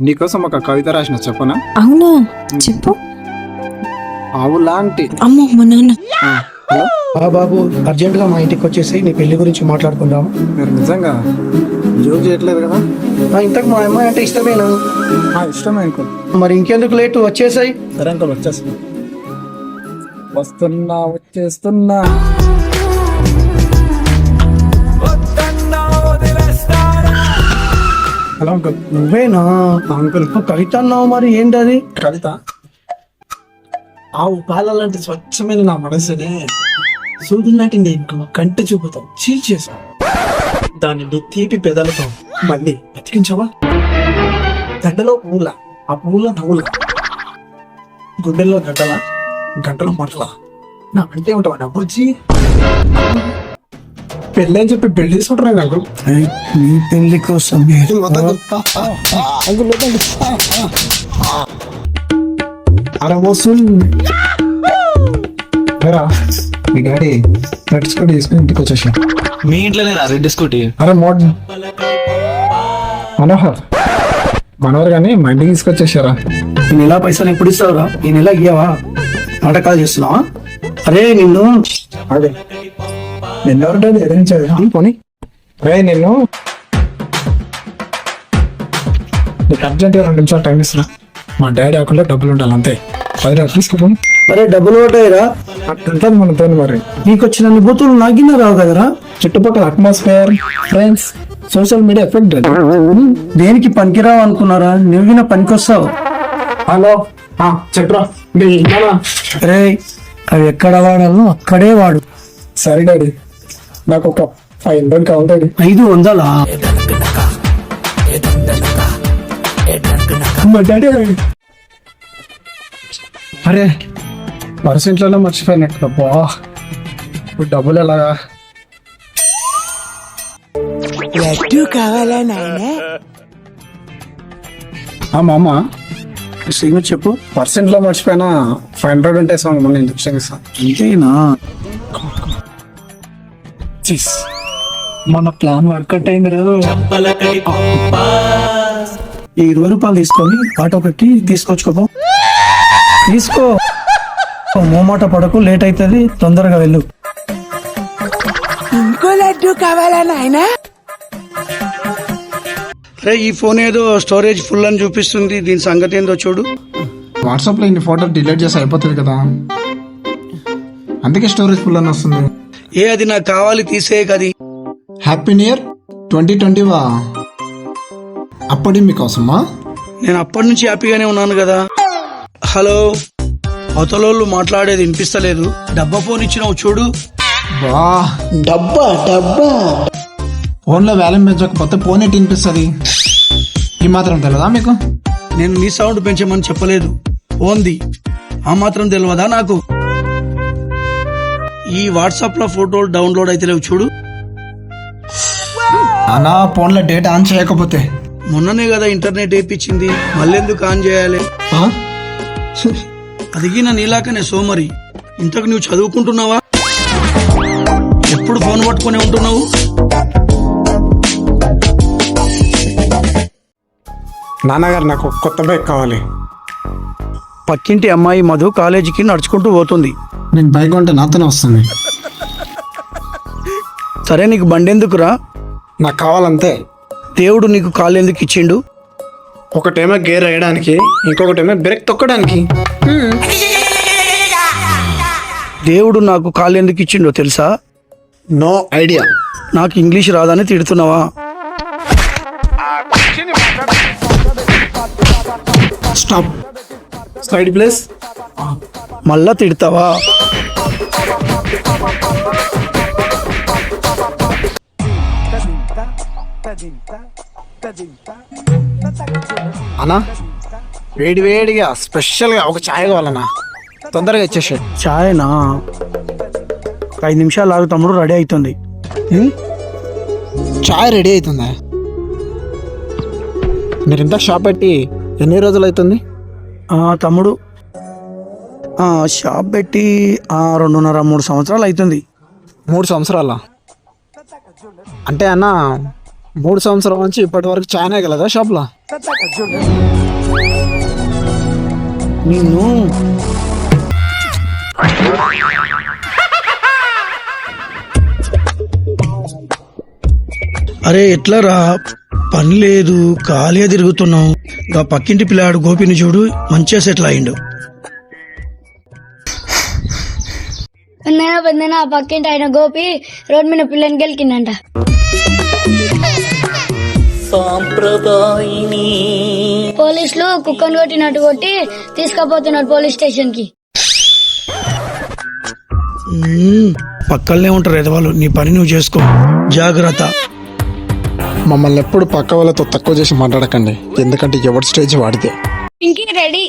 నీకోసం ఒక కవిత రాసిన చెప్పనా? అవునా? చెప్పు. ఆవు లాంటి అమ్మో మా నాన్న. హలో. ఆ బాబు అర్జెంట్గా మా ఇంటికి వచ్చేసి నీ పెళ్ళి గురించి మాట్లాడుకుందాం. మీరు నిజంగా? జోక్ చేయట్లేదు కదా? ఇంతకు మా అమ్మాయి అంటే ఇష్టమేనా? ఆ, ఇష్టమే అంకుల్ మరి ఇంకెందుకు లేటు వచ్చేసాయి. సరే అంకుల్ వచ్చేస్తున్నా. వస్తున్నా వచ్చేస్తున్నా. హలో అంకుల్ నువ్వేనా? అంకుల్ కవిత అన్నావు మరి ఏంటది? కవిత ఆవు పాలాలంటే స్వచ్ఛమైన నా మనసుని సూదులాంటి నేను కంటి చూపుతాం చీల్చేసాం దానిని తీపి పెదలతో మళ్ళీ బతికించవా? గడ్డలో పూల ఆ పూల నవ్వుల గుండెల్లో గడ్డల గంటలో మంటల. నా అంటే ఉంటావా నా పెళ్ళి అని చెప్పి పెళ్ళి తీసుకుంటున్నాను అంకుల్. నీ పెళ్ళి కోసం అంకుల్. అరే మీ డాడీ రెడ్ స్కూటీ తీసుకుని ఇంటికి వచ్చేసా. మీ ఇంట్లోనే రా రెడ్ స్కూటీ. అరే మోడ్. మనోహర్. మనోహర్ కానీ మా ఇంటికి తీసుకొచ్చేసారా? ఈ నెల పైసలు ఎప్పుడు ఇస్తావురా? ఈ నెల ఇయ్యవా? నాటకాలు చేస్తున్నావా? అరే నిన్ను. అదే. నిన్న ఎవరు డాడీ ఎదిరించేది పోనీ. రే నిన్ను. నీకు అర్జెంట్గా రెండు నిమిషాలు టైం ఇస్తున్నా. మా డాడీ అకౌంట్లో డబ్బులు ఉండాలి అంతే. పది రోజులు తీసుకోపోను అరే డబ్బులు ఉంటాయిరా అట్లుంటుంది మనతో మరి. నీకు వచ్చిన బూతులు నాగిన రావు కదరా. చుట్టుపక్కల atmosphere friends social media effect దేనికి పనికిరావు అనుకున్నారా? నువ్విన పనికొస్తావు. హలో. చెప్పరా. రే అవి ఎక్కడ వాడాలో అక్కడే వాడు. సరే డాడీ. నాకు ఒక ఫైవ్ హండ్రెడ్ కావాలి ఐదు వందలా? మా డాడీ అరే. పర్స్ ఇంట్లోనే మర్చిపోయినట్టు అబ్బా ఇప్పుడు డబ్బులు ఎలాగా? ఆ మా అమ్మ శ్రీమతి చెప్పు. పర్సెంట్లో మర్చిపోయినా? ఫైవ్ హండ్రెడ్ ఉంటే సార్ మళ్ళీ ఇంజక్షన్ ఇస్తాను చీస్ మన ప్లాన్ వర్కౌట్ అయింది కదా ఈ ఇరవై రూపాయలు తీసుకొని ఆటో పెట్టి తీసుకొచ్చుకోపో. తీసుకో. మోమాట పడకు లేట్ అవుతుంది తొందరగా వెళ్ళు. రే ఈ ఫోన్ ఏదో స్టోరేజ్ ఫుల్ అని చూపిస్తుంది. దీని సంగతి ఏందో చూడు. వాట్సాప్లో ఇన్ని ఫోటోలు డిలీట్ చేసి అయిపోతుంది కదా. అందుకే స్టోరేజ్ ఫుల్ అని వస్తుంది. ఏ అది నాకు కావాలి తీసే కది. Happy new year twenty twenty వా అప్పటి మీకోసమా? నేను అప్పటి నుంచి హ్యాపీగానే ఉన్నాను కదా. హలో అవతలోళ్ళు మాట్లాడేది వినిపిస్తలేదు. డబ్బా ఫోన్ ఇచ్చినావు చూడు. బా. డబ్బా డబ్బా. ఫోన్లో వ్యాల్యూమ్ పెంచకపోతే ఫోన్ ఎట్టి వినిపిస్తుంది? ఈ మాత్రం తెలియదా మీకు? నేను నీ సౌండ్ పెంచమని చెప్పలేదు. ఓంది. ఆ మాత్రం తెలియదా నాకు? ఈ వాట్సాప్లో ఫోటోలు డౌన్లోడ్ అయితే లేవు చూడు. అనా ఫోన్లో డేటా ఆన్ చేయకపోతే. మొన్ననే కదా ఇంటర్నెట్ వేయించింది మళ్ళెందుకు ఆన్ చేయాలి? ఆ? అదిగిన నీలాకనే సోమరి ఇంతకు నువ్వు చదువుకుంటున్నావా? ఎప్పుడు ఫోన్ పట్టుకొని ఉంటున్నావు? నాన్నగారు నాకు కొత్త బైక్ కావాలి. పక్కింటి అమ్మాయి మధు కాలేజీకి నడుచుకుంటూ పోతుంది. నేను బైక్ ఉంటే నాతోనే వస్తుంది. సరే నీకు బండెందుకురా నాకు కావాలంతే. దేవుడు నీకు కాలు ఎందుకు ఇచ్చిండు? ఒకటేమో గేర్ వేయడానికి ఇంకొకటేమో బ్రేక్ తొక్కడానికి. దేవుడు నాకు కాలు ఎందుకు ఇచ్చిండో తెలుసా? No idea. నాకు ఇంగ్లీష్ రాదని తిడుతున్నావా? స్టాప్. Side place. మళ్ళా తిడతావా? అన్నా వేడి వేడిగా స్పెషల్గా ఒక ఛాయ్ కావాలన్నా. తొందరగా ఇచ్చేసి ఒక ఐదు నిమిషాలు ఆగు తమ్ముడు రెడీ అవుతుంది ఛాయ్ రెడీ అవుతుందా మీరు ఇంత షాప్ పెట్టి ఎన్ని రోజులు అవుతుంది? తమ్ముడు షాప్ పెట్టి ఆ, రెండున్నర మూడు సంవత్సరాలు అవుతుంది మూడు సంవత్సరాల? అంటే అన్న మూడు సంవత్సరాల నుంచి ఇప్పటి వరకు చానే కలదా షాప్లో? నిన్ను అరే ఎట్లా రా పని లేదు ఖాళీగా తిరుగుతున్నాం గా పక్కింటి పిల్లాడు గోపిని చూడు మంచిగా సెటిల్ అయిండు. పెద్దనా పెద్దనా పక్కింటి ఆయన గోపి రోడ్ మీద పిల్లని గెలికిందంట. పోలీసులు కుక్కను కొట్టినట్టు కొట్టి తీసుకుపోతున్నారు పోలీస్ స్టేషన్కి. పక్కనే ఉంటారు ఎదవాళ్ళు. నీ పని నువ్వు చేసుకో. జాగ్రత్త. మమ్మల్ని ఎప్పుడు పక్క వాళ్ళతో తక్కువ చేసి మాట్లాడకండి. ఎందుకంటే ఎవరి స్టేజ్ వాడితే. ఇంకి రెడీ.